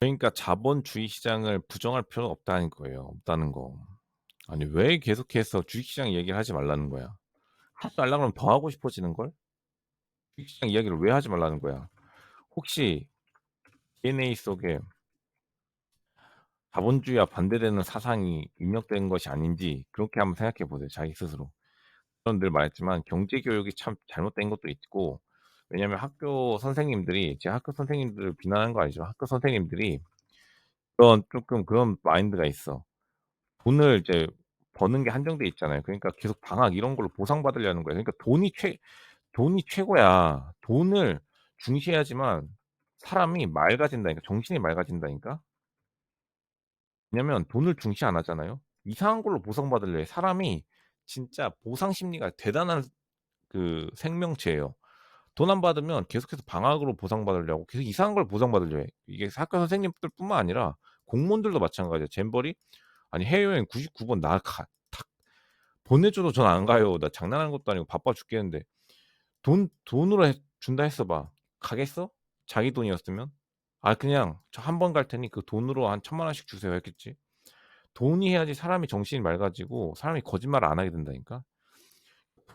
그러니까 자본주의 시장을 부정할 필요는 없다는 거예요. 없다는 거. 아니 왜 계속해서 주식시장 얘기를 하지 말라는 거야. 하지 말라 그러면 더 하고 싶어지는 걸? 주식시장 이야기를 왜 하지 말라는 거야. 혹시 DNA 속에 자본주의와 반대되는 사상이 입력된 것이 아닌지 그렇게 한번 생각해 보세요. 자기 스스로. 저는 늘 말했지만 경제 교육이 참 잘못된 것도 있고 왜냐면 학교 선생님들이 제 학교 선생님들을 비난하는 거 아니죠. 학교 선생님들이 그런 쪼끔 그런 마인드가 있어. 돈을 이제 버는 게 한정돼 있잖아요. 그러니까 계속 방학 이런 걸로 보상받으려는 거예요. 그러니까 돈이 최 돈이 최고야. 돈을 중시해야지만 사람이 맑아진다니까. 정신이 맑아진다니까. 왜냐면 돈을 중시 안 하잖아요. 이상한 걸로 보상받으려 해. 사람이 진짜 보상 심리가 대단한 그 생명체예요. 돈 안 받으면 계속해서 방학으로 보상받으려고 계속 이상한 걸 보상받으려 해. 이게 학교 선생님들뿐만 아니라 공무원들도 마찬가지야. 잼버리 아니 해외여행 99번 나가 탁 보내줘도 전 안 가요. 나 장난하는 것도 아니고 바빠 죽겠는데 돈 돈으로 해 준다 했어 봐. 가겠어? 자기 돈이었으면? 아 그냥 "저 한 번 갈 테니 그 돈으로 한 1,000만 원씩 주세요." 했겠지. 돈이 해야지 사람이 정신이 맑아지고 사람이 거짓말을 안 하게 된다니까.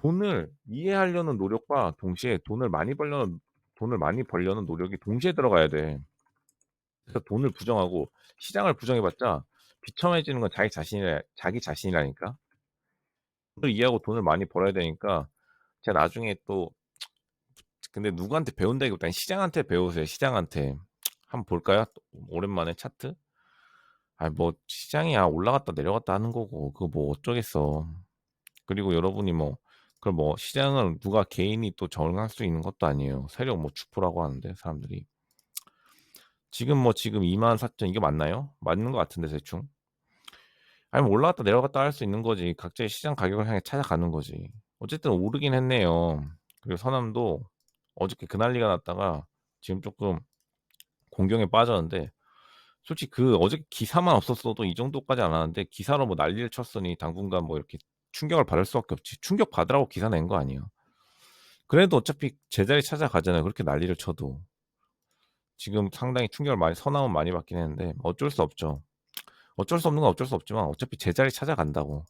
돈을 이해하려는 노력과 동시에 돈을 많이 벌려는 돈을 많이 벌려는 노력이 동시에 들어가야 돼. 그래서 돈을 부정하고 시장을 부정해 봤자 비참해지는 건 자기 자신이라 자기 자신이라니까. 돈을 이해하고 돈을 많이 벌어야 되니까 제가 나중에 또 근데 누구한테 배운다기보다는 시장한테 배우세요, 시장한테. 한번 볼까요? 오랜만에 차트? 아이 뭐 시장이야 올라갔다 내려갔다 하는 거고 그거 뭐 어쩌겠어. 그리고 여러분이 뭐 그걸 뭐 시장을 누가 개인이 또 정할 수 있는 것도 아니에요. 세력 뭐 주포라고 하는데 사람들이. 지금 뭐 지금 24,000 이게 맞나요? 맞는 것 같은데 대충. 아니면 올라갔다 내려갔다 할 수 있는 거지. 각자의 시장 가격을 향해 찾아가는 거지. 어쨌든 오르긴 했네요. 그리고 서남도 어저께 그 난리가 났다가 지금 쪼끔 공경에 빠졌는데 솔직히 그 어저께 기사만 없었어도 이 정도까지 안 하는데 기사로 뭐 난리를 쳤으니 당분간 뭐 이렇게 충격을 받을 수밖에 없지. 충격 받으라고 기사 낸 거 아니에요. 그래도 어차피 제자리 찾아가잖아요, 그렇게 난리를 쳐도. 지금 상당히 충격을 많이 서남은 많이 받긴 했는데 어쩔 수 없죠. 어쩔 수 없는 건 어쩔 수 없지만 어차피 제자리 찾아간다고.